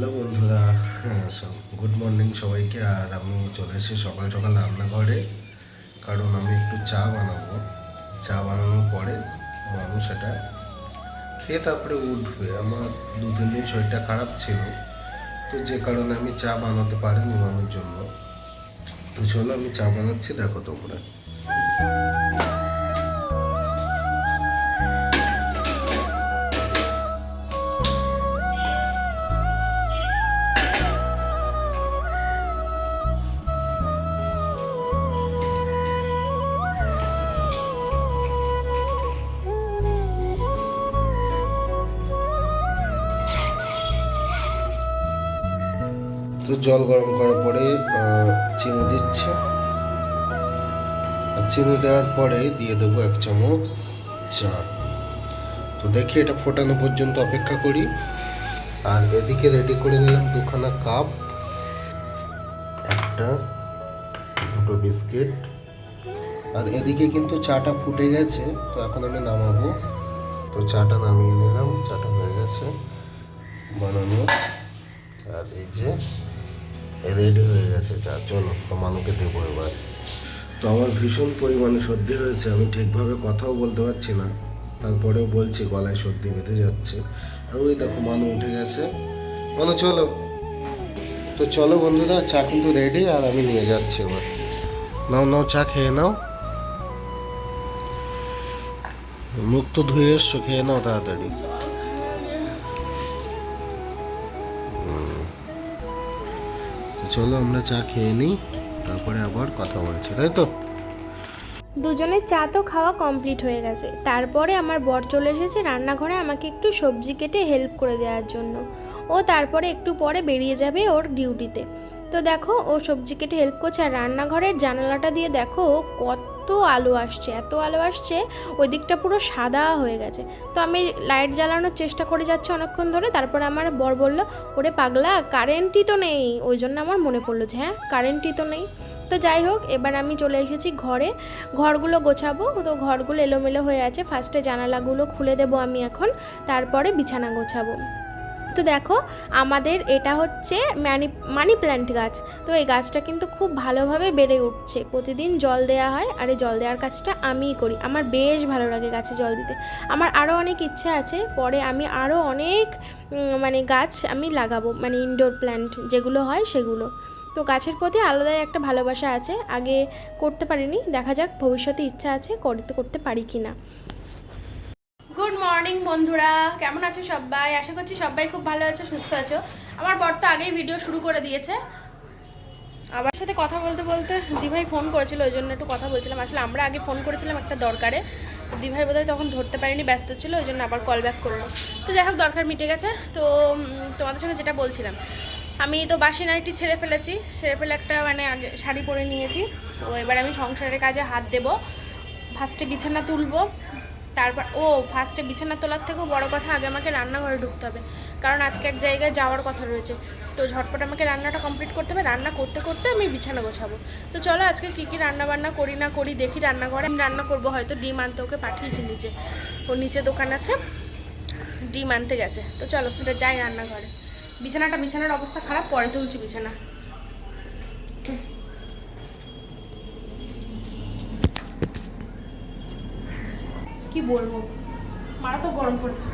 Hello বন্ধুরা good morning সবাইকে, আর আমি চলে এসেছি সকাল সকাল রান্নাঘরে, কারণ আমি একটু চা বানাবো। চা বানানোর পরে মানুষ এটা খেয়ে তারপরে উঠবে। আমার দু তিন দিন শরীরটা খারাপ ছিল, তো যে কারণে আমি চা বানাতে পারিনি মামির জন্য। তো চলো আমি চা বানাচ্ছি, দেখো তোমরা। জল গরম করার পরে চিনি দিচ্ছে। চিনি দেওয়ার পরে দিয়ে দেবো এক চামচ চা। তো দেখি এটা ফোটানো পর্যন্ত অপেক্ষা করি। আর এদিকে রেডি করে নিলাম দুখানা কাপ একটা, দুটো বিস্কিট আর এদিকে কিন্তু চাটা ফুটে গেছে, তো এখন আমি নামাবো। তো চাটা নামিয়ে নিলাম, চাটা হয়ে গেছে। বানানো। আর এই যে রেডি হয়ে গেছে চা চলো মানুকে দেবো এবার। তো আমার ভীষণ পরিমাণে সর্দি হয়েছে, আমি ঠিকভাবে কথাও বলতে পারছি না। তারপরেও বলছি, গলায় সর্দি বেঁধে যাচ্ছে। আর ওই দেখো, মানু উঠে গেছে। মানে চলো। তো চলো বন্ধুরা, চা কিন্তু রেডি, আর আমি নিয়ে যাচ্ছি এবার। নাও নাও, চা খেয়ে নাও। মুখ তো ধুয়ে এসছো, খেয়ে নাও তাড়াতাড়ি। চলো আমরা চা খেয়ে নিই, তারপরে আবার কথা বলছি, তাই তো? দুজনের চা তো খাওয়া কমপ্লিট হয়ে গেছে। তারপরে আমার বর চলে এসেছে রান্নাঘরে আমাকে একটু সবজি কেটে হেল্প করে দেওয়ার জন্য। ও তারপরে একটু পরে বেরিয়ে যাবে ওর ডিউটিতে তো। দেখো, ও সবজি কেটে হেল্প করছে আর রান্নাঘরের জানালাটা দিয়ে দেখো, কত আলো আসছে, এত আলো আসছে, ওই দিকটা পুরো সাদা হয়ে গেছে। তো আমি লাইট জ্বালানোর চেষ্টা করে যাচ্ছি অনেকক্ষণ ধরে, তারপরে আমার বর বলল, ওরে পাগলা কারেন্টই তো নেই। ওই জন্য আমার মনে পড়ল যে হ্যাঁ কারেন্টই তো নেই। তো যাই হোক, এবার আমি চলে এসেছি ঘরে। ঘরগুলো গোছাবো, তো ঘরগুলো এলোমেলো হয়ে আছে। ফার্স্টে জানালাগুলো খুলে দেবো আমি এখন, তারপরে বিছানা গোছাবো। তো দেখো, আমাদের এটা হচ্ছে মানি মানি প্ল্যান্ট গাছ। তো এই গাছটা কিন্তু খুব ভালোভাবে বেড়ে উঠছে। প্রতিদিন জল দেওয়া হয়, আর এই জল দেওয়ার কাজটা আমিই করি। আমার বেশ ভালো লাগে গাছে জল দিতে। আমার আরও অনেক ইচ্ছা আছে, পরে আমি আরও অনেক মানে গাছ আমি লাগাবো মানে ইনডোর প্ল্যান্ট যেগুলো হয় সেগুলো। তো গাছের প্রতি আলাদাই একটা ভালোবাসা আছে। আগে করতে পারিনি, দেখা যাক ভবিষ্যতে ইচ্ছা আছে, করতে করতে পারি কি না গুড মর্নিং বন্ধুরা। কেমন আছো সবাই? আশা করছি সবাই খুব ভালো আছো, সুস্থ আছো। আমার বর তো আগেই ভিডিও শুরু করে দিয়েছে। আবার সাথে কথা বলতে বলতে দিভাই ফোন করেছিল, ওই জন্য একটু কথা বলছিলাম। আসলে আমরা আগে ফোন করেছিলাম একটা দরকারে। দিভাই বোধহয় তখন ধরতে পারিনি, ব্যস্ত ছিল, ওই জন্য আবার কল ব্যাক করল। তো যাই হোক, দরকার মিটে গেছে। তো তোমাদের সঙ্গে যেটা বলছিলাম, আমি তো বাসি নাইটি ছেড়ে ফেলেছি। ছেড়ে ফেলে একটা মানে আগে শাড়ি পরে নিয়েছি। তো এবার আমি সংসারের কাজে হাত দেবো। ফার্স্টে বিছানা তুলবো। তারপর, ও ফার্স্টে বিছানা তোলার থেকেও বড় কথা, আগে আমাকে রান্নাঘরে ঢুকতে হবে। কারণ আজকে এক জায়গায় যাওয়ার কথা রয়েছে। তো ঝটপট আমাকে রান্নাটা কমপ্লিট করতে হবে। রান্না করতে করতে আমি বিছানা গোছাবো। তো চলো আজকে কী কী রান্না বান্না করি না করি দেখি রান্নাঘরে। আমি রান্না করব হয়তো, ডিম আনতে ওকে পাঠিয়েছি নিচে। ওর নিচে দোকান আছে। ডিম আনতে গেছে। তো চলো এটা যাই রান্নাঘরে। বিছানাটা, বিছানার অবস্থা খারাপ, পরে তুলছি বিছানা। কি বলব? মারা তো গরম পড়ছে।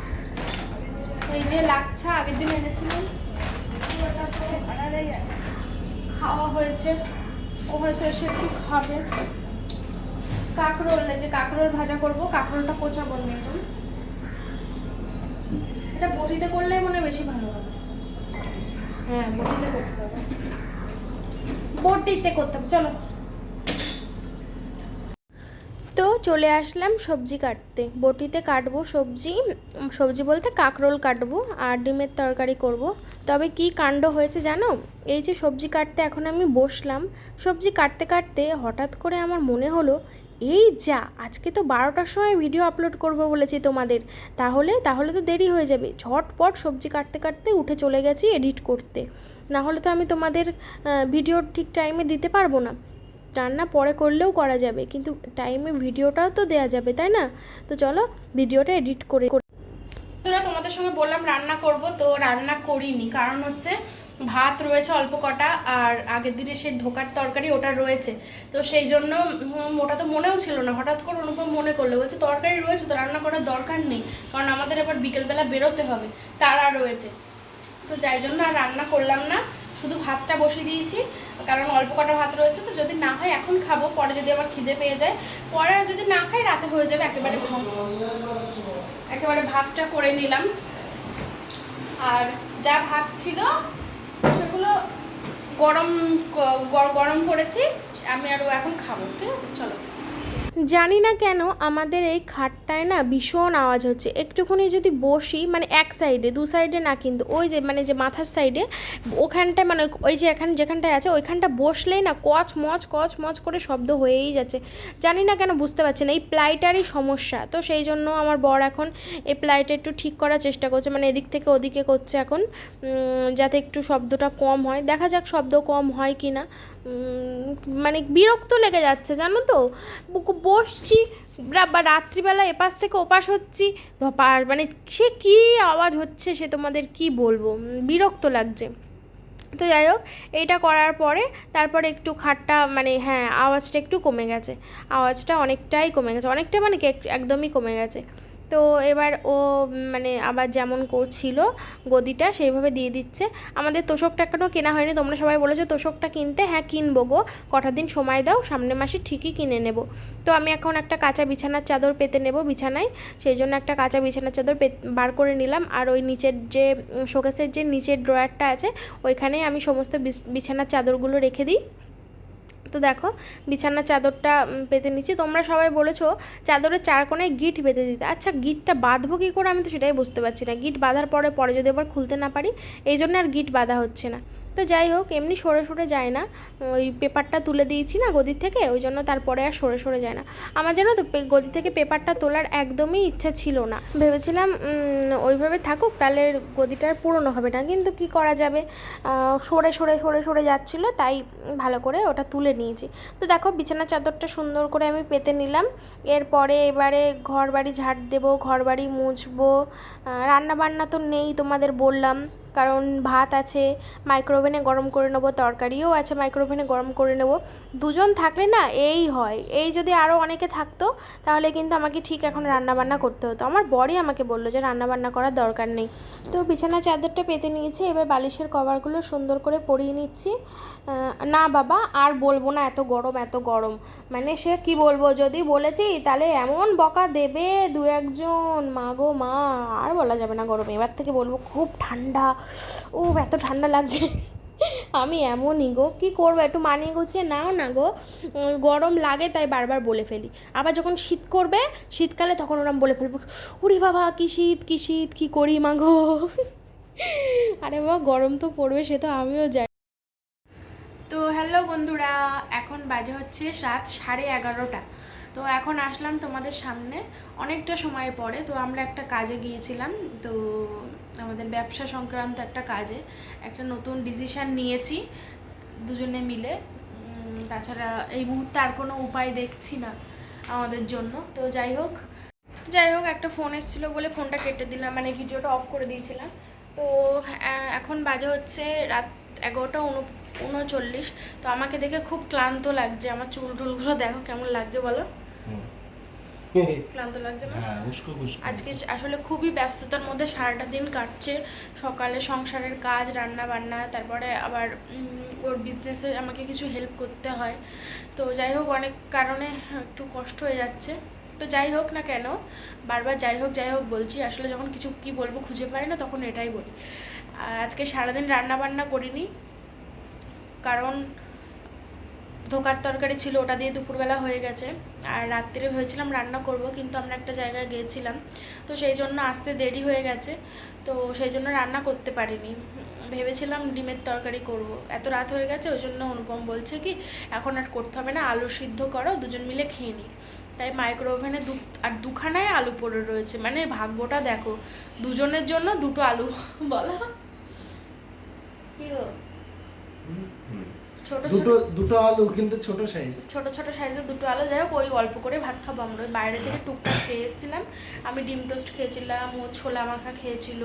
ওই যে লাচ্ছা আগের দিন এনেছিলাম, খাওয়া হয়েছে। ও হয়তো এসে একটু খাবে। কাঁকরোল যে কাঁকরোল ভাজা করব, কাঁকরোলটা পোচাবো আমি এখন। এটা বটিতে করলে মনে বেশি ভালো হবে। হ্যাঁ বটিতে করতে হবে। বটিতে করতে হবে, চলো তো চলে আসলাম সবজি কাটতে। বটিতে কাটবো সবজি সবজি বলতে কাঁকরোল কাটবো আর ডিমের তরকারি করব। তবে কি কাণ্ড হয়েছে জানো? এই যে সবজি কাটতে এখন আমি বসলাম। সবজি কাটতে কাটতে হঠাৎ করে আমার মনে হলো, এই যা, আজকে তো বারোটার সময় ভিডিও আপলোড করব বলেছি তোমাদের। তাহলে তাহলে তো দেরি হয়ে যাবে। ঝটপট সবজি কাটতে কাটতে উঠে চলে গেছি এডিট করতে। না হলে তো আমি তোমাদের ভিডিও ঠিক টাইমে দিতে পারব না। রান্না পরে করলেও করা যাবে, কিন্তু টাইমে ভিডিওটাও তো দেওয়া যাবে, তাই না? তো চলো ভিডিওটা এডিট করে তোমাদের সঙ্গে বললাম রান্না করব, তো রান্না করিনি। কারণ হচ্ছে ভাত রয়েছে অল্প কটা, আর আগের দিনে সেই ধোকার তরকারি ওটা রয়েছে। তো সেই জন্য ওটা তো মনেও ছিল না। হঠাৎ করে অনুপম মনে করল, বলছে, তরকারি রয়েছে তো রান্না করার দরকার নেই, কারণ আমাদের এবার বিকেলবেলা বেরোতে হবে। তারা রয়েছে। তো যাই জন্য আর রান্না করলাম না। শুধু ভাতটা বসিয়ে দিয়েছি, কারণ অল্প কটা ভাত রয়েছে, তো যদি না হয় এখন খাব, পরে যদি আবার খিদে পেয়ে যায়, পরে যদি না খাই রাতে হয়ে যাবে একেবারে একেবারে ভাতটা করে নিলাম। আর যা ভাত ছিল, সেগুলো গরম গরম করেছি, আমি আরও এখন খাব, ঠিক আছে? চলো। জানি না কেন আমাদের এই খাটটায় না ভীষণ আওয়াজ হচ্ছে। একটুখানি যদি বসি মানে এক সাইডে, দু সাইডে না কিন্তু, ওই যে মানে যে মাথার সাইডে, ওখানটায় মানে ওই যে এখান, যেখানটায় আছে, ওইখানটা বসলেই না কচ মচ কচ মচ করে শব্দ হয়েই যাচ্ছে। জানি না কেন বুঝতে পারছি না, এই প্লাইটারই সমস্যা। তো সেই জন্য আমার বর এখন এই প্লাইটা একটু ঠিক করার চেষ্টা করছে মানে এদিক থেকে ওদিকে করছে এখন যাতে একটু শব্দটা কম হয়। দেখা যাক শব্দ কম হয় কি না মানে বিরক্ত লেগে যাচ্ছে, জানো তো? বসছি বা রাত্রিবেলা এপাশ থেকে ওপাশ হচ্ছি ধপার মানে সে কী আওয়াজ হচ্ছে সে তোমাদের কি বলব? বিরক্ত লাগছে। তো যাই হোক, এইটা করার পরে তারপরে একটু খাটটা মানে হ্যাঁ আওয়াজটা একটু কমে গেছে। আওয়াজটা অনেকটাই কমে গেছে। অনেকটা মানে একদমই কমে গেছে। তো এবার ও মানে আবার যেমন করছিল গদিটা সেইভাবে দিয়ে দিচ্ছে। আমাদের তোষকটা এখনও কেনা হয়নি, তোমরা সবাই বলেছ তোষকটা কিনতে হ্যাঁ কিনবো গো, কটা দিন সময় দাও সামনের মাসে ঠিকই কিনে নেব। তো আমি এখন একটা কাঁচা বিছানার চাদর পেতে নেব বিছানায়, সেই জন্য একটা কাঁচা বিছানার চাদর বার করে নিলাম। আর ওই নিচের যে শোকেসের যে নিচের ড্রয়ারটা আছে, ওইখানেই আমি সমস্ত বিছ- বিছানার চাদরগুলো রেখে দিই। তো দেখো, বিছানার চাদরটা পেতে নিচ্ছি। তোমরা সবাই বলেছ চাদরের চার কোণায় গিট বেঁধে দিতে। আচ্ছা গিটটা বাঁধবো কী করে? আমি তো সেটাই বুঝতে পারছি না। গিট বাঁধার পরে পরে যদি আবার খুলতে না পারি, এই জন্য আর গিট বাঁধা হচ্ছে না। তো যাই হোক, এমনি সরে সরে যায় না। ওই পেপারটা তুলে দিয়েছি না গদির থেকে, ওই জন্য তারপরে আর সরে সরে যায় না। আমার জানো তো গদি থেকে পেপারটা তোলার একদমই ইচ্ছা ছিল না। ভেবেছিলাম ওইভাবে থাকুক, তাহলে গদিটার পুরনো হবে না। কিন্তু কি করা যাবে? সরে সরে সরে সরে যাচ্ছিল, তাই ভালো করে ওটা তুলে নিয়েছি। তো দেখো বিছানার চাদরটা সুন্দর করে আমি পেতে নিলাম। এরপরে এবারে ঘর বাড়ি ঝাড় দেবো ঘর বাড়ি মুছবো। রান্না বান্না তো নেই তোমাদের বললাম। কারণ ভাত আছে মাইক্রোওভেনে গরম করে নেব, তরকারিও আছে মাইক্রোওভেনে গরম করে নেব। দুজন থাকলে না এই হয়, এই যদি আরও অনেকে থাকতো, তাহলে কিন্তু আমাকে ঠিক এখন রান্না বান্না করতে হতো। আমার বরই আমাকে বলল যে রান্নাবান্না করার দরকার নেই। তো বিছানা চাদরটা পেতে নিয়েছি, এবার বালিশের কভারগুলো সুন্দর করে পরিয়ে নিচ্ছি। না বাবা, আর বলব না এত গরম এত গরম। মানে সে কি বলব, যদি বলেছি তাহলে এমন বকা দেবে দু একজন। মা গো মা, আর বলা যাবে না গরম। এবার থেকে বলব খুব ঠান্ডা ও, এত ঠান্ডা লাগছে। আমি এমনই গো, কী করব, একটু মানিয়ে গুছিয়ে নাও না গো। গরম লাগে তাই বারবার বলে ফেলি। আবার যখন শীত করবে, শীতকালে তখন ওরম বলে ফেলব উরি বাবা, কি শীত কি শীত, কি করি মা গো? আরে বাবা, গরম তো পড়বে, সে তো আমিও যাই তো হ্যালো বন্ধুরা, এখন বাজে হচ্ছে রাত সাড়ে এগারোটা। তো এখন আসলাম তোমাদের সামনে, অনেকটা সময় পরে, তো আমরা একটা কাজে গিয়েছিলাম। তো আমাদের ব্যবসা সংক্রান্ত একটা কাজে একটা নতুন ডিসিশন নিয়েছি, দুজনে মিলে। তাছাড়া এই মুহূর্তে আর কোনো উপায় দেখছি না আমাদের জন্য। তো যাই হোক যাই হোক, একটা ফোন এসেছিল বলে ফোনটা কেটে দিলাম মানে ভিডিওটা অফ করে দিয়েছিলাম। তো এখন বাজে হচ্ছে রাত এগারোটা উন, উনচল্লিশ। তো আমাকে দেখে খুব ক্লান্ত লাগছে, আমার চুল টুলগুলো দেখো কেমন লাগছে বলো? ক্লান্ত লাগছে না? হ্যাঁ আজকে আসলে খুবই ব্যস্ততার মধ্যে সারাটা দিন কাটছে। সকালে সংসারের কাজ রান্না বান্না তারপরে আবার ওর বিজনেসে আমাকে কিছু হেল্প করতে হয়। তো যাই হোক অনেক কারণে একটু কষ্ট হয়ে যাচ্ছে। তো যাই হোক না কেন বারবার যাই হোক যাই হোক বলছি আসলে যখন কিছু কি বলব খুঁজে পাই না তখন এটাই বলি। আজকে সারাদিন রান্না বান্না করিনি। কারণ ধোকার তরকারি ছিল, ওটা দিয়ে দুপুরবেলা হয়ে গেছে। আর রাত্রিরে ভেবেছিলাম রান্না করব, কিন্তু আমরা একটা জায়গায় গিয়েছিলাম তো সেই জন্য আসতে দেরি হয়ে গেছে। তো সেই জন্য রান্না করতে পারিনি। ভেবেছিলাম ডিমের তরকারি করব। এত রাত হয়ে গেছে, ওই জন্য অনুপম বলছে কি, এখন আর করতে হবে না, আলু সিদ্ধ করো, দুজন মিলে খেয়ে নিই তাই মাইক্রো ওভেনে দু, আর দুখানায় আলু পড়ে রয়েছে। মানে ভাগ্যটা দেখো, দুজনের জন্য দুটো আলু, বলো। কি গো? দুটো দুটো আলু কিন্তু ছোট সাইজ ছোট ছোট সাইজের দুটো আলু। যাই হোক ওই অল্প করে ভাত খাব আমরা। বাইরে থেকে টুকটাক খেয়ে এসেছিলাম। আমি ডিম টোস্ট খেয়েছিলাম ও ছোলা মাখা খেয়েছিল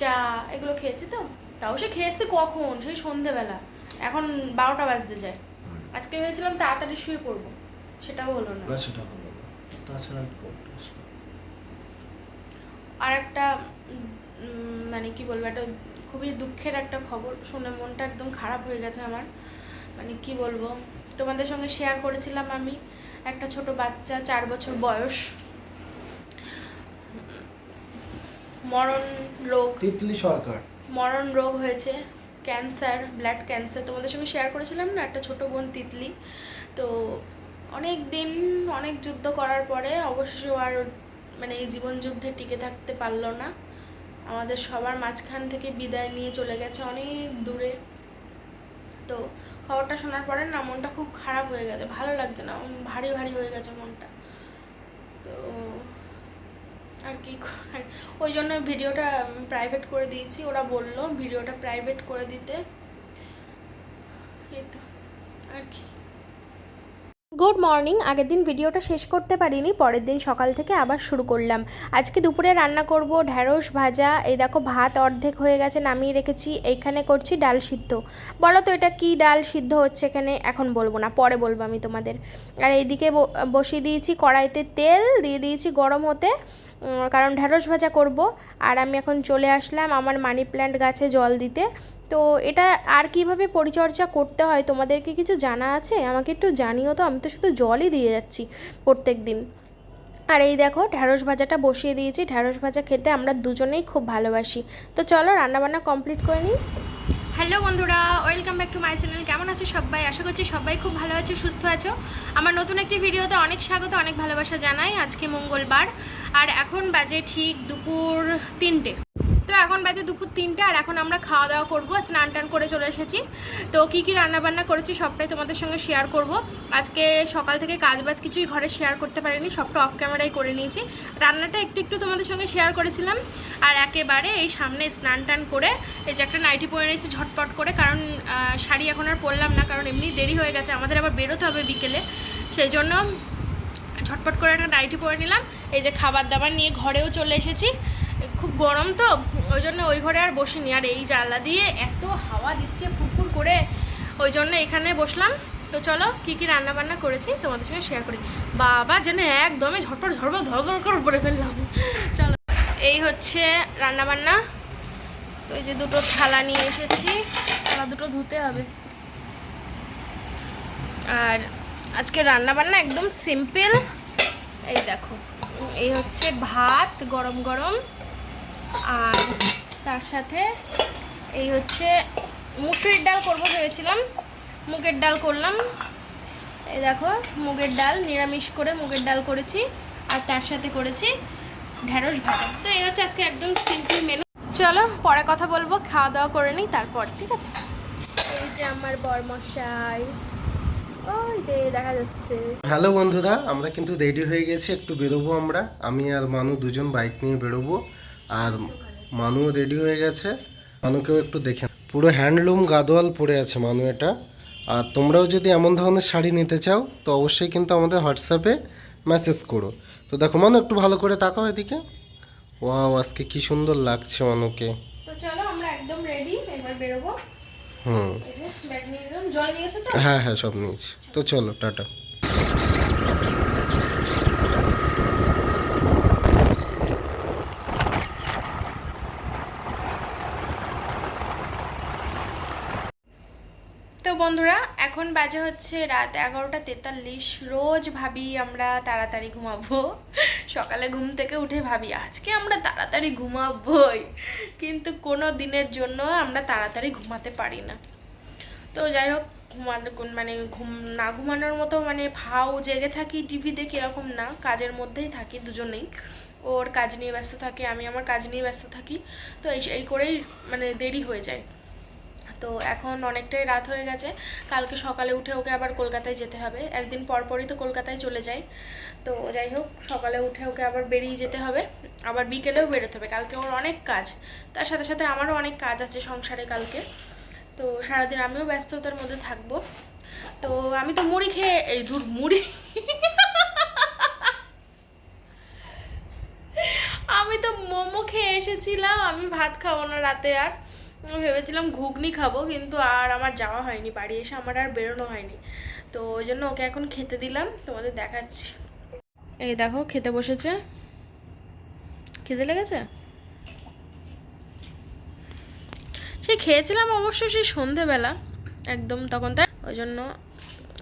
চা এগুলো খেয়েছি তো। তাও সে খেয়ে এসছে কখন? সেই সন্ধেবেলা। এখন বারোটা বাজতে যায়। আজকে ভেবেছিলাম তাড়াতাড়ি শুয়ে পড়ব। সেটাও হলো না। না সেটা হলো না। তাছাড়া কি আর একটা মানে কি বলব একটা খুবই দুঃখের একটা খবর শুনে মনটা একদম খারাপ হয়ে গেছে আমার। মানে কি বলব তোমাদের সঙ্গে শেয়ার করেছিলাম আমি একটা ছোট বাচ্চা চার বছর বয়স। মরণ রোগ। তিতলি সরকার। মরণ রোগ হয়েছে ক্যান্সার ব্লাড ক্যান্সার তোমাদের সঙ্গে শেয়ার করেছিলাম না একটা ছোট বোন তিতলি। তো অনেক দিন অনেক যুদ্ধ করার পরে অবশেষে আর মানে এই জীবন যুদ্ধে টিকে থাকতে পারল না। আমাদের সবার মাঝখান থেকে বিদায় নিয়ে চলে গেছে অনেক দূরে। তো খবরটা শোনার পরে না মনটা খুব খারাপ হয়ে গেছে, ভালো লাগছে না ভারী ভারী হয়ে গেছে মনটা। তো আর কি ওই জন্য ভিডিওটা প্রাইভেট করে দিয়েছি, ওরা বলল ভিডিওটা প্রাইভেট করে দিতে। এই তো, আর কি। গুড মর্নিং আগের দিন ভিডিওটা শেষ করতে পারিনি, পরের দিন সকাল থেকে আবার শুরু করলাম। আজকে দুপুরে রান্না করব ঢ্যাঁড়স ভাজা, এই দেখো ভাত অর্ধেক হয়ে গেছে, নামিয়ে রেখেছি, এইখানে করছি ডাল সিদ্ধ। বলো তো এটা কি ডাল সিদ্ধ হচ্ছে এখানে? এখন বলব না, পরে বলব আমি তোমাদের। আর এইদিকে বসিয়ে দিয়েছি কড়াইতে তেল, দিয়ে দিয়েছি গরম হতে কারণ ঢ্যাঁড়স ভাজা করব। আর আমি এখন চলে আসলাম আমার মানি প্ল্যান্ট গাছে জল দিতে। তো এটা আর কীভাবে পরিচর্যা করতে হয়? তোমাদেরকে কিছু জানা আছে? আমাকে একটু জানিও তো, আমি তো শুধু জলই দিয়ে যাচ্ছি প্রত্যেক দিন আর এই দেখো, ঢ্যাঁড়স ভাজাটা বসিয়ে দিয়েছি। ঢ্যাঁড়স ভাজা খেতে আমরা দুজনেই খুব ভালোবাসি। তো চলো, রান্নাবান্না কমপ্লিট করে নিই। হ্যালো বন্ধুরা, welcome back to my channel. কেমন আছো সবাই? আশা করছি সবাই খুব ভালো আছো, সুস্থ আছো। আমার নতুন একটি ভিডিওতে অনেক স্বাগত, অনেক ভালোবাসা জানাই। আজকে মঙ্গলবার, আর এখন বাজে ঠিক দুপুর তিনটে। তো এখন বাজে দুপুর তিনটে, আর এখন আমরা খাওয়া দাওয়া করব, স্নান টান করে চলে এসেছি। তো কী কী রান্নাবান্না করেছি সবটাই তোমাদের সঙ্গে শেয়ার করব। আজকে সকাল থেকে কাজ বাজ কিছুই ঘরে শেয়ার করতে পারিনি, সবটা অফ ক্যামেরাই করে নিয়েছি। রান্নাটা একটু একটু তোমাদের সঙ্গে শেয়ার করেছিলাম, আর একেবারে এই সামনে স্নান টান করে, এই যে একটা নাইটি পরে নিয়েছি ঝটপট করে, কারণ শাড়ি এখন আর পরলাম না, কারণ এমনি দেরি হয়ে গেছে, আমাদের আবার বেরোতে হবে বিকেলে। সেই জন্য ঝটপট করে একটা নাইটি পরে নিলাম, এই যে খাবার দাবার নিয়ে ঘরেও চলে এসেছি। খুব গরম তো, ওই জন্য ওই ঘরে আর বসিনি। আর এই জানলা দিয়ে এত হাওয়া দিচ্ছে, ফুরফুর করে। ওই জন্য এখানে বসলাম। তো চলো, কী কী রান্না বান্না করেছি তোমাদের সঙ্গে শেয়ার করি। বাবা যেন একদমই ঝটপট ঝটপট ধরধর করে বলে ফেললাম। চলো, এই হচ্ছে রান্না বান্না তো এই যে দুটো থালা নিয়ে এসেছি, থালা দুটো ধুতে হবে। আর আজকে রান্না বান্না একদম সিম্পল এই দেখো, এই হচ্ছে ভাত, গরম গরম। আর তার সাথে এই হচ্ছে মুসুরির ডাল করব ভেবেছিলাম। মুগের ডাল করলাম। এই দেখো, মুগের ডাল, নিরামিষ করে মুগের ডাল করেছি আর তার সাথে করেছি ঢ্যাঁড়স ভাজা। তো এই হচ্ছে আজকে একদম সিম্পল মেনু চলো, পরে কথা বলব খাওয়া দাওয়া করে নিই তারপর, ঠিক আছে? এই যে আমার বরমশাই। ওই যে দেখা যাচ্ছে। হ্যালো বন্ধুরা, আমরা কিন্তু রেডি হয়ে গেছি, একটু বেরোবো আমরা। আমি আর মানু দুজন বাইক নিয়ে বেরোবো। আর মানুও রেডি হয়ে গেছে। মানুকেও একটু দেখে। পুরো হ্যান্ডলুম গাদোয়াল পরে আছে মানু এটা। আর তোমরাও যদি এমন ধরনের শাড়ি নিতে চাও তো অবশ্যই কিন্তু আমাদের হোয়াটসঅ্যাপে মেসেজ করো। তো দেখো মানু একটু ভালো করে তাকাও এদিকে। ওয়াও আজকে কি সুন্দর লাগছে মানুকে। তো চলো আমরা একদম রেডি এবার বেরোবো। হুম। জল নিয়েছো তো? হ্যাঁ হ্যাঁ সব নিয়েছি। তো চলো টাটা তো বন্ধুরা, এখন বাজে হচ্ছে রাত এগারোটা তেতাল্লিশ। রোজ ভাবি আমরা তাড়াতাড়ি ঘুমাবো। সকালে ঘুম থেকে উঠে ভাবি, আজকে আমরা তাড়াতাড়ি ঘুমাবোই। কিন্তু কোনো দিনের জন্য আমরা তাড়াতাড়ি ঘুমাতে পারি না। তো যাই হোক, ঘুমানো মানে ঘুম, না ঘুমানোর মতো মানে ভাও জেগে থাকি টিভি দেখি এরকম না। কাজের মধ্যেই থাকি দুজনেই। ওর কাজ নিয়ে ব্যস্ত থাকে, আমি আমার কাজ নিয়ে ব্যস্ত থাকি। তো এই এই করেই মানে দেরি হয়ে যায়। তো এখন অনেকটাই রাত হয়ে গেছে। কালকে সকালে উঠে ওকে আবার কলকাতায় যেতে হবে। একদিন পরপরই তো কলকাতায় চলে যাই। তো যাই হোক, সকালে উঠে ওকে আবার বেরিয়ে যেতে হবে। আবার বিকেলেও বেরোতে হবে। কালকে ওর অনেক কাজ। তার সাথে সাথে আমারও অনেক কাজ আছে সংসারে কালকে। তো সারাদিন আমিও ব্যস্ততার মধ্যে থাকব। তো আমি তো মুড়ি খেয়ে, এই দূর মুড়ি আমি তো মোমো খেয়ে এসেছিলাম। আমি ভাত খাব না রাতে আর। ভেবেছিলাম ঘুগনি খাব, কিন্তু আর আমার যাওয়া হয়নি, বাড়ি এসে আমার আর বেরোনো হয়নি। তো ওই জন্য ওকে এখন খেতে দিলাম, তোমাদের দেখাচ্ছি। এই দেখো, খেতে বসেছে। খেতে লেগেছে? সেই খেয়েছিলাম অবশ্য সেই সন্ধেবেলা, একদম তখন তাই। ওই জন্য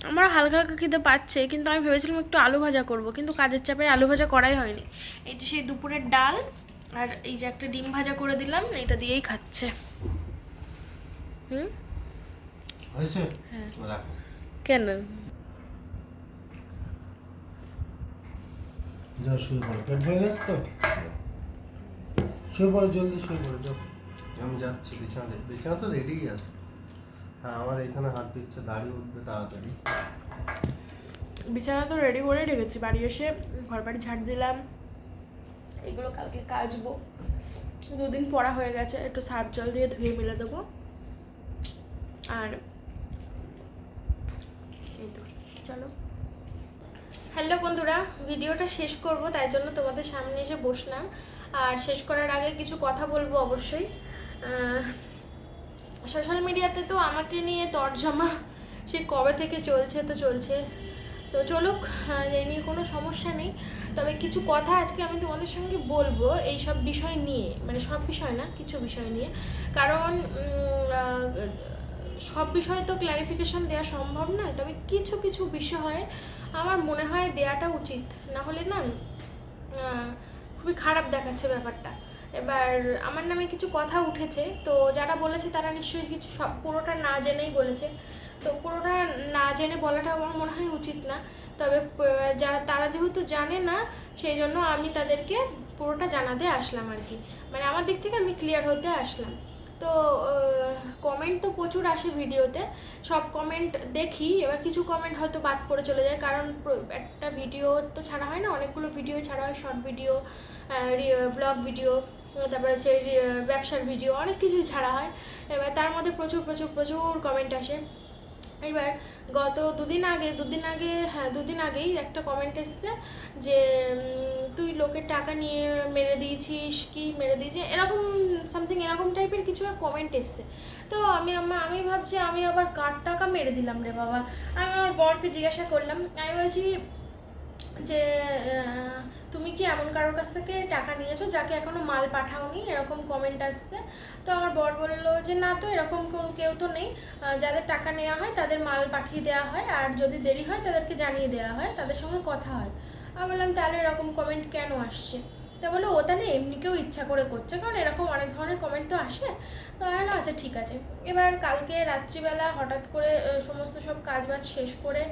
আমার হালকা হালকা খেতে পাচ্ছে, কিন্তু আমি ভেবেছিলাম একটু আলু ভাজা করব, কিন্তু কাজের চাপে আলু ভাজা করাই হয়নি। এই যে সেই দুপুরের ডাল আর এই যে একটা ডিম ভাজা করে দিলাম এটা দিয়েই খাচ্ছে। হুম? হয়েছে? হ্যাঁ। কেন? যাও শুয়ে পড়ো। পেট ভরে গেছে তো? শুয়ে পড়ো জলদি শুয়ে পড়ো যাও। আমি যাচ্ছি বিছানাতে বিছানা তো রেডিই আছে। হ্যাঁ আমার এখানে হাত দিচ্ছে দাঁড়িয়ে উঠবে তাড়াতাড়ি। বিছানা তো রেডি করে রেখেছি। বাড়ি এসে ঘর বাড়ি ঝাড় দিলাম। এগুলো কালকে কাচবো। দুদিন পড়া হয়ে গেছে, একটু সার্ফ জল দিয়ে ধুয়ে মেলে দেবো। আর চলো। হ্যালো বন্ধুরা, ভিডিওটা শেষ করব, তাই জন্য তোমাদের সামনে এসে বসলাম। আর শেষ করার আগে কিছু কথা বলব অবশ্যই। সোশ্যাল মিডিয়াতে তো আমাকে নিয়ে তর্জমা, সে কবে থেকে চলছে তো চলছে। তো চলুক এই নিয়ে কোনো সমস্যা নেই। তবে কিছু কথা আজকে আমি তোমাদের সঙ্গে বলব এই সব বিষয় নিয়ে মানে সব বিষয় না, কিছু বিষয় নিয়ে। কারণ সব বিষয়ে তো ক্ল্যারিফিকেশন দেওয়া সম্ভব নয়, তবে কিছু কিছু বিষয় আমার মনে হয় দেওয়াটা উচিত। না হলে না খুবই খারাপ দেখাচ্ছে ব্যাপারটা। এবার আমার নামে কিছু কথা উঠেছে, তো যারা বলেছে তারা নিশ্চয়ই কিছু সব, পুরোটা না জেনেই বলেছে। তো পুরোটা না জেনে বলাটা আমার মনে হয় উচিত না। তবে যারা, তারা যেহেতু জানে না, সেই জন্য আমি তাদেরকে পুরোটা জানাতে আসলাম আর কি। মানে আমার দিক থেকে আমি ক্লিয়ার হতে আসলাম। তো কমেন্ট তো প্রচুর আসে ভিডিওতে। সব কমেন্ট দেখি, এবার কিছু কমেন্ট হয়তো বাদ পড়ে চলে যায়। কারণ একটা ভিডিও তো ছাড়া হয় না, অনেকগুলো ভিডিও ছাড়া হয়। শর্ট ভিডিও ব্লগ ভিডিও তারপরে হচ্ছে ব্যবসার ভিডিও অনেক কিছুই ছাড়া হয়। এবার তার মধ্যে প্রচুর প্রচুর প্রচুর কমেন্ট আসে। এবার গত দুদিন আগে দুদিন আগে হ্যাঁ দুদিন আগেই একটা কমেন্ট এসছে যে তুই লোকের টাকা নিয়ে মেরে দিয়েছিস কি মেরে দিয়েছিস? এরকম সামথিং এরকম টাইপের কিছু কমেন্ট এসছে। তো আমি আমার আমি ভাবছি, আমি আবার কার টাকা মেরে দিলাম রে বাবা? আমি আমার বরকে জিজ্ঞাসা করলাম, আমি বলছি যে তুমি কি এমন কারোর কাছ থেকে টাকা নিয়েছো যাকে এখনও মাল পাঠাওনি? এরকম কমেন্ট আসছে। তো আমার বর বলল যে, না তো এরকম কেউ কেউ তো নেই। যাদের টাকা নেওয়া হয় তাদের মাল পাঠিয়ে দেওয়া হয়। আর যদি দেরি হয় তাদেরকে জানিয়ে দেওয়া হয়, তাদের সঙ্গে কথা হয়। আমি বললাম, তাহলে এরকম কমেন্ট কেন আসছে? তা বলো, ও তাহলে এমনি কেউ ইচ্ছা করে করছে, কারণ এরকম অনেক ধরনের কমেন্ট তো আসে। তো বললাম আচ্ছা ঠিক আছে। এবার কালকে রাত্রিবেলা হঠাৎ করে সমস্ত সব কাজ বাজ শেষ করে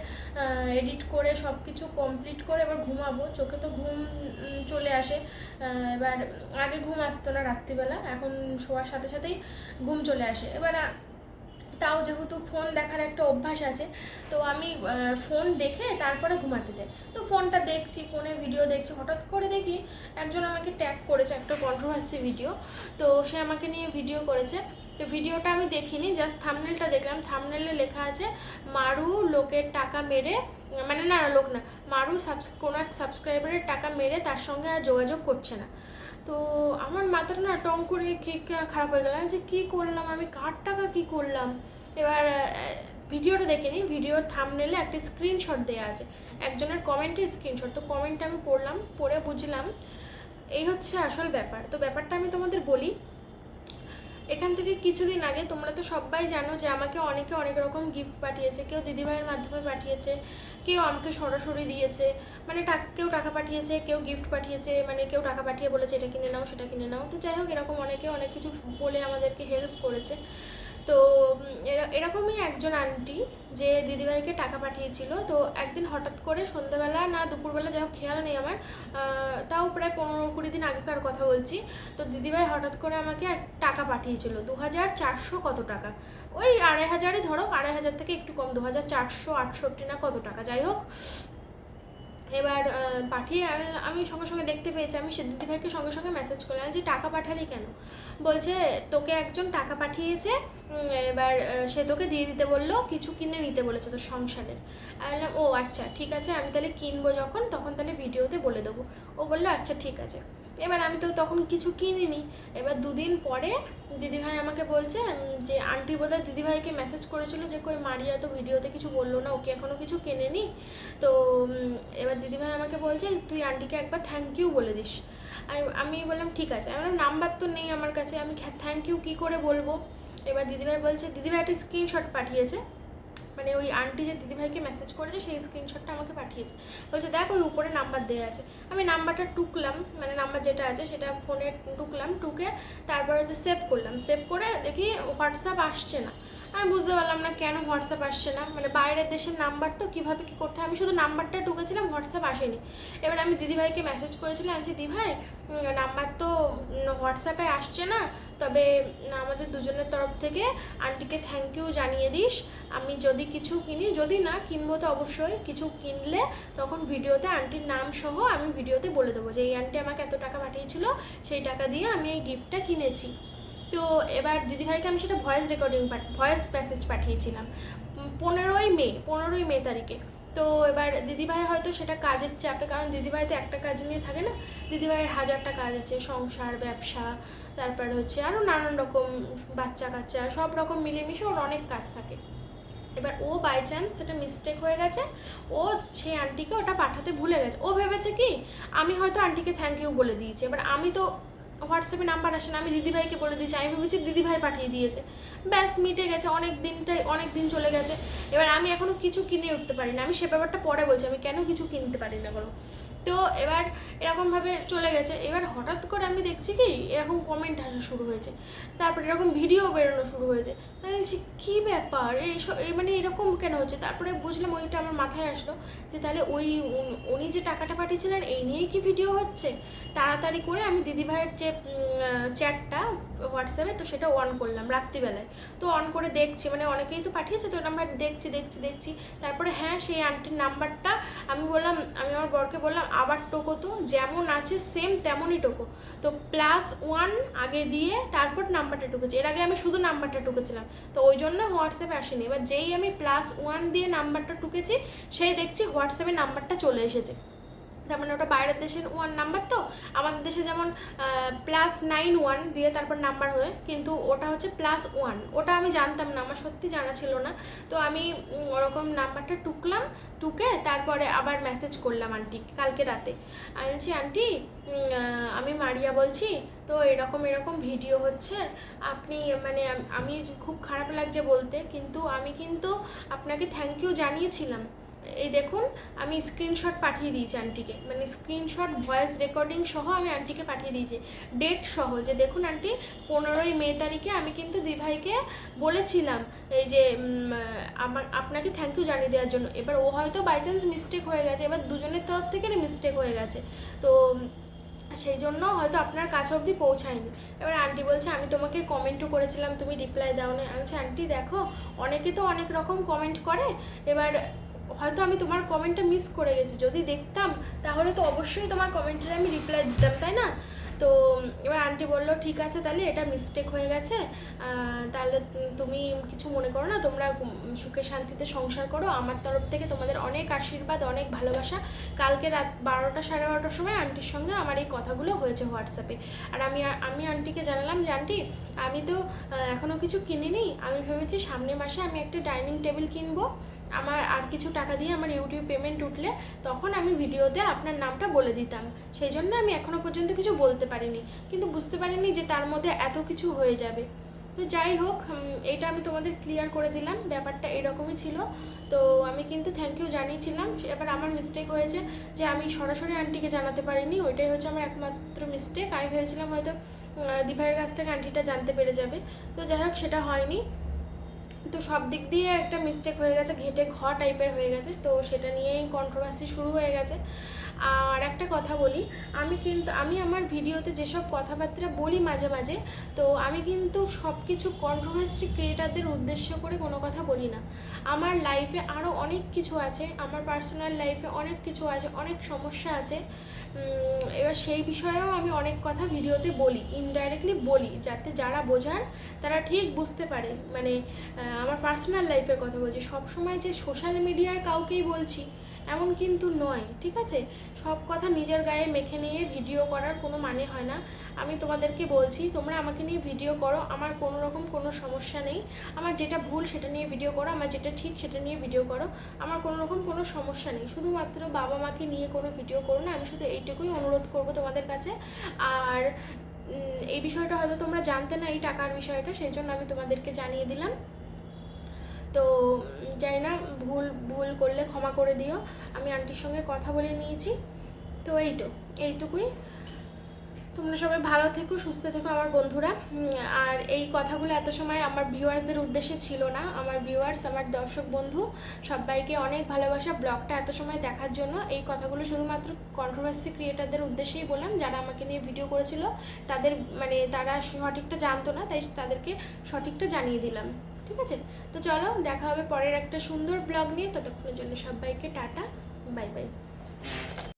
এডিট করে সব কিছু কমপ্লিট করে এবার ঘুমাবো। চোখে তো ঘুম চলে আসে। এবার আগে ঘুম আসতো না রাত্রিবেলা, এখন শোয়ার সাথে সাথেই ঘুম চলে আসে। এবার তাও যেহেতু ফোন দেখার একটা অভ্যাস আছে, তো আমি ফোন দেখে তারপরে ঘুমাতে যাই। তো ফোনটা দেখছি ফোনে ভিডিও দেখছি, হঠাৎ করে দেখি একজন আমাকে ট্যাগ করেছে একটা কন্ট্রোভার্সি ভিডিও তো সে আমাকে নিয়ে ভিডিও করেছে। তো ভিডিওটা আমি দেখিনি জাস্ট থামনেলটা দেখলাম। থামনেলে লেখা আছে, মারু লোকের টাকা মেরে মানে না, লোক না, মারু সাবস কোনো এক সাবস্ক্রাইবারের টাকা মেরে তার সঙ্গে আর যোগাযোগ করছে না। তো আমার মাথাটা না টং করে কি কি- খারাপ হয়ে গেল। যে কী করলাম? আমি কার টাকা কী করলাম? এবার ভিডিওটা দেখে নিই। ভিডিওর থামনেলে একটা স্ক্রিনশট দেওয়া আছে। একজনের কমেন্টে স্ক্রিনশট তো কমেন্টটা আমি পড়লাম, পড়ে বুঝলাম। এই হচ্ছে আসল ব্যাপার। তো ব্যাপারটা আমি তোমাদের বলি এখান থেকে কিছুদিন আগে তোমরা তো সবাই জানো যে আমাকে অনেকে অনেক রকম গিফট পাঠিয়েছে। কেউ দিদিভাইয়ের মাধ্যমে পাঠিয়েছে, কেউ আমাকে সরাসরি দিয়েছে। মানে টাকা, কেউ টাকা পাঠিয়েছে, কেউ গিফট পাঠিয়েছে মানে কেউ টাকা পাঠিয়ে বলেছে, এটা কিনে নাও, সেটা কিনে নাও। তো যাই হোক, এরকম অনেকে অনেক কিছু বলে আমাদেরকে হেল্প করেছে। তো এরকমই একজন আন্টি যে দিদিভাইকে টাকা পাঠিয়েছিল। তো একদিন হঠাৎ করে সন্ধ্যাবেলা না দুপুরবেলা যাই হোক, খেয়াল নেই আমার তাও প্রায় পনেরো কুড়ি দিন আগেকার কথা বলছি। তো দিদিভাই হঠাৎ করে আমাকে টাকা পাঠিয়েছিল দু হাজার চারশো কত টাকা? ওই আড়াই হাজারই ধরো, আড়াই হাজার থেকে একটু কম দু হাজার চারশো আটষট্টি না কত টাকা, যাই হোক। এবার পাঠিয়ে আমি- সঙ্গে সঙ্গে দেখতে পেয়েছি। আমি দিদিভাইকে সঙ্গে সঙ্গে মেসেজ করলাম যে, টাকা পাঠালি কেন? বলছে, তোকে একজন টাকা পাঠিয়েছে এবার সে তোকে দিয়ে দিতে বলল, কিছু কিনে নিতে বলেছে তোর সংসারের। আমি বললাম, ও আচ্ছা ঠিক আছে, আমি তাহলে কিনবো যখন, তখন তাহলে ভিডিওতে বলে দেবো। ও বলল আচ্ছা ঠিক আছে। এবার আমি তো তখন কিছু কিনিনি। এবার দুদিন পরে দিদিভাই আমাকে বলছে যে আন্টি বোধহয় দিদিভাইকে মেসেজ করেছিল যে, কই মারিয়া তো ভিডিওতে কিছু বলল না, ওকে এখনও কিছু কেনেনি। তো এবার দিদিভাই আমাকে বলছে, তুই আন্টিকে একবার থ্যাংক ইউ বলে দিস। আমি বললাম, ঠিক আছে। আমি বললাম নাম্বার তো নেই আমার কাছে, আমি থ্যাংক ইউ কী করে বলব? এবার দিদিভাই বলছে, দিদিভাই একটা স্ক্রিনশট পাঠিয়েছে। মানে ওই আন্টি যে দিদিভাইকে মেসেজ করেছে, সেই স্ক্রিনশটটা আমাকে পাঠিয়েছে। বলছে, দেখ, ওই উপরে নাম্বার দেওয়া আছে। আমি নাম্বারটা টুকলাম মানে নাম্বার যেটা আছে, সেটা ফোনে টুকলাম, টুকে তারপরে হচ্ছে সেভ করলাম। সেভ করে দেখি হোয়াটসঅ্যাপ আসছে না। আমি বুঝতে পারলাম না কেন হোয়াটসঅ্যাপ আসছে না। মানে বাইরের দেশের নাম্বার তো কীভাবে কী করতে আমি শুধু নাম্বারটা ঢুকেছিলাম, হোয়াটসঅ্যাপ আসেনি। এবার আমি দিদিভাইকে মেসেজ করেছিলাম যে দিদিভাই নাম্বার তো হোয়াটসঅ্যাপে আসছে না। তবে আমাদের দুজনের তরফ থেকে আন্টিকে থ্যাংক ইউ জানিয়ে দিস। আমি যদি কিছু কিনি, যদি না কিনবো তো অবশ্যই। কিছু কিনলে তখন ভিডিওতে আন্টির নাম সহ আমি ভিডিওতে বলে দেবো যে, এই আন্টি আমাকে এত টাকা পাঠিয়েছিল, সেই টাকা দিয়ে আমি এই গিফটটা কিনেছি। তো এবার দিদিভাইকে আমি সেটা ভয়েস রেকর্ডিং ভয়েস মেসেজ পাঠিয়েছিলাম। পনেরোই মে পনেরোই মে তারিখে। তো এবার দিদিভাই হয়তো সেটা কাজের চাপে, কারণ দিদিভাই তো একটা কাজ নিয়ে থাকে না, দিদিভাইয়ের হাজারটা কাজ আছে, সংসার, ব্যবসা, তারপর হচ্ছে আরও নানান রকম বাচ্চা কাচ্চা, সব রকম মিলেমিশে ওর অনেক কাজ থাকে। এবার ও বাই চান্স সেটা মিস্টেক হয়ে গেছে, ও সেই আন্টিকে ওটা পাঠাতে ভুলে গেছে। ও ভেবেছে কি, আমি হয়তো আন্টিকে থ্যাংক ইউ বলে দিয়েছি। এবার আমি তো হোয়াটসঅ্যাপে নাম্বার আসে না, আমি দিদিভাইকে বলে দিয়েছি, আমি ভেবেছি দিদিভাই পাঠিয়ে দিয়েছে। ব্যাস, মিটে গেছে, অনেক দিনটাই, অনেক দিন চলে গেছে। এবার আমি এখনও কিছু কিনে উঠতে পারি না আমি সে ব্যাপারটা পরে বলছি, আমি কেন কিছু কিনতে পারি না বলো তো এবার এরকমভাবে চলে গেছে। এবার হঠাৎ করে আমি দেখছি কি, এরকম কমেন্ট আসা শুরু হয়েছে। তারপর এরকম ভিডিও বেরোনো শুরু হয়েছে। আমি বলছি, কী ব্যাপার? এই মানে এরকম কেন হচ্ছে? তারপরে বুঝলাম ওইটা আমার মাথায় আসলো যে তাহলে ওই উনি যে টাকাটা পাঠিয়েছিলেন, এই নিয়েই কি ভিডিও হচ্ছে? তাড়াতাড়ি করে আমি দিদিভাইয়ের যে চ্যাটটা হোয়াটসঅ্যাপে তো সেটা অন করলাম রাত্রিবেলায়। তো অন করে দেখছি মানে অনেকেই তো পাঠিয়েছে, তো নাম্বার দেখছি দেখছি দেখছি। তারপরে হ্যাঁ সেই আন্টির নাম্বারটা আমি বললাম, আমি আমার বরকে বললাম আবার টোকো তো, যেমন আছে সেম তেমনই টোকো। তো প্লাস ওয়ান আগে দিয়ে তারপর নাম্বারটা টুকেছি এর আগে আমি শুধু নাম্বারটা টুকেছিলাম তো ওই জন্য হোয়াটসঅ্যাপে আসেনি। এবার যেই আমি প্লাস ওয়ান দিয়ে নাম্বারটা টুকেছি সেই দেখছি হোয়াটসঅ্যাপে নাম্বারটা চলে এসেছে। তার মানে ওটা বাইরের দেশের ওয়ান নাম্বার তো? আমাদের দেশে যেমন প্লাস নাইন ওয়ান দিয়ে তারপর নাম্বার হয়, কিন্তু ওটা হচ্ছে প্লাস ওয়ান ওটা আমি জানতাম না, আমার সত্যি জানা ছিল না। তো আমি ওরকম নাম্বারটা টুকলাম, টুকে তারপরে আবার মেসেজ করলাম আন্টি কালকে রাতে। আমি বলছি আন্টি আমি মারিয়া বলছি, তো এরকম এরকম ভিডিও হচ্ছে। আপনি মানে আমি খুব খারাপ লাগছে বলতে, কিন্তু আমি কিন্তু আপনাকে থ্যাংক ইউ জানিয়েছিলাম। এই দেখুন, আমি স্ক্রিনশট পাঠিয়ে দিয়েছি আন্টিকে মানে স্ক্রিনশট ভয়েস রেকর্ডিং সহ আমি আন্টিকে পাঠিয়ে দিয়েছি। ডেট সহ, যে দেখুন আন্টি পনেরোই মে তারিখে আমি কিন্তু দিভাইকে বলেছিলাম, এই যে আমার, আপনাকে থ্যাংক ইউ জানিয়ে দেওয়ার জন্য। এবার ও হয়তো বাই চান্স মিস্টেক হয়ে গেছে, এবার দুজনের তরফ থেকে মিস্টেক হয়ে গেছে। তো, সেই জন্য হয়তো আপনার কাছে অবধি পৌঁছায়নি। এবার আন্টি বলছে, আমি তোমাকে কমেন্টও করেছিলাম, তুমি রিপ্লাই দাও না আমি আন্টি দেখো, অনেকে তো অনেক রকম কমেন্ট করে। এবার হয়তো আমি তোমার কমেন্টটা মিস করে গেছি। যদি দেখতাম, তাহলে তো অবশ্যই তোমার কমেন্টের আমি রিপ্লাই দিতাম, তাই না? তো, এবার আন্টি বলল, ঠিক আছে, তাহলে এটা মিস্টেক হয়ে গেছে। তাহলে তুমি কিছু মনে করো না, তোমরা সুখে শান্তিতে সংসার করো। আমার তরফ থেকে তোমাদের অনেক আশীর্বাদ, অনেক ভালোবাসা। কালকে রাত বারোটা, সাড়ে বারোটার সময় আন্টির সঙ্গে আমার এই কথাগুলো হয়েছে হোয়াটসঅ্যাপে আর আমি আমি আন্টিকে জানালাম যে, আন্টি, আমি তো এখনও এখনও কিছু কিনিনি। আমি ভেবেছি সামনের মাসে আমি একটা ডাইনিং টেবিল কিনবো। আমার আর কিছু টাকা দিয়ে আমার ইউটিউব পেমেন্ট উঠলে তখন আমি ভিডিওতে আপনার নামটা বলে দিতাম। সেই জন্য আমি এখনও পর্যন্ত কিছু বলতে পারিনি। কিন্তু বুঝতে পারিনি যে তার মধ্যে এত কিছু হয়ে যাবে। তো যাই হোক এইটা আমি তোমাদের ক্লিয়ার করে দিলাম। ব্যাপারটা এরকমই ছিল। তো আমি কিন্তু থ্যাংক ইউ জানিয়েছিলাম। এবার আমার মিস্টেক হয়েছে যে আমি সরাসরি আন্টিকে জানাতে পারিনি। ওইটাই হচ্ছে আমার একমাত্র মিস্টেক আমি ভেবেছিলাম হয়তো দিভাইয়ের কাছ থেকে আন্টিটা জানতে পেরে যাবে। তো যাই হোক, সেটা হয়নি। তো সব দিক দিয়ে একটা মিস্টেক হয়ে গেছে, ঘেটে ঘ টাইপের হয়ে গেছে, তো সেটা নিয়েই কন্ট্রোভার্সি শুরু হয়ে গেছে। আর একটা কথা বলি, আমি কিন্তু, আমি আমার ভিডিওতে যেসব কথাবার্তা বলি মাঝে মাঝে, তো আমি কিন্তু সব কিছু কন্ট্রোভার্সি ক্রিয়েটারদের উদ্দেশ্য করে কোনো কথা বলি না। আমার লাইফে আরও অনেক কিছু আছে, আমার পার্সোনাল লাইফে অনেক কিছু আছে, অনেক সমস্যা আছে এবার সেই বিষয়েও আমি অনেক কথা ভিডিওতে বলি ইনডাইরেক্টলি বলি, যাতে যারা বোঝার তারা ঠিক বুঝতে পারে। মানে আমার পার্সোনাল লাইফের কথা বলছি। সবসময় যে সোশ্যাল মিডিয়ার কাউকেই বলছি এমন কিন্তু নয়, ঠিক আছে? সব কথা নিজের গায়ে মেখে নিয়ে ভিডিও করার কোনো মানে হয় না। আমি তোমাদেরকে বলছি, তোমরা আমাকে নিয়ে ভিডিও করো, আমার কোনো রকম কোনো সমস্যা নেই। আমার যেটা ভুল সেটা নিয়ে ভিডিও করো, আমার যেটা ঠিক সেটা নিয়ে ভিডিও করো, আমার কোনো রকম কোনো সমস্যা নেই। শুধুমাত্র বাবা মাকে নিয়ে কোনো ভিডিও করো না, আমি শুধু এইটুকুই অনুরোধ করব তোমাদের কাছে। আর এই বিষয়টা হয়তো তোমরা জানতে না এই টাকার বিষয়টা, সেই জন্য আমি তোমাদেরকে জানিয়ে দিলাম। তো জানি না, ভুল ভুল করলে ক্ষমা করে দিও। আমি আন্টির সঙ্গে কথা বলে নিয়েছি। তো এইটো, এইটুকুই। তোমরা সবাই ভালো থেকো, সুস্থ থেকো আমার বন্ধুরা। আর এই কথাগুলো এত সময় আমার ভিউয়ার্সদের উদ্দেশ্যে ছিল না। আমার ভিউয়ার্স, আমার দর্শক বন্ধু, সবাইকে অনেক ভালোবাসা ব্লগটা এত সময় দেখার জন্য। এই কথাগুলো শুধুমাত্র কন্ট্রোভার্সি ক্রিয়েটারদের উদ্দেশ্যেই বললাম। যারা আমাকে নিয়ে ভিডিও করেছিল, তাদের মানে তারা সঠিকটা জানতো না, তাই তাদেরকে সঠিকটা জানিয়ে দিলাম। ঠিক আছে? তো চলো, দেখা হবে পরের একটা সুন্দর ব্লগ নিয়ে। ততক্ষণের জন্য সবাইকে টাটা বাই বাই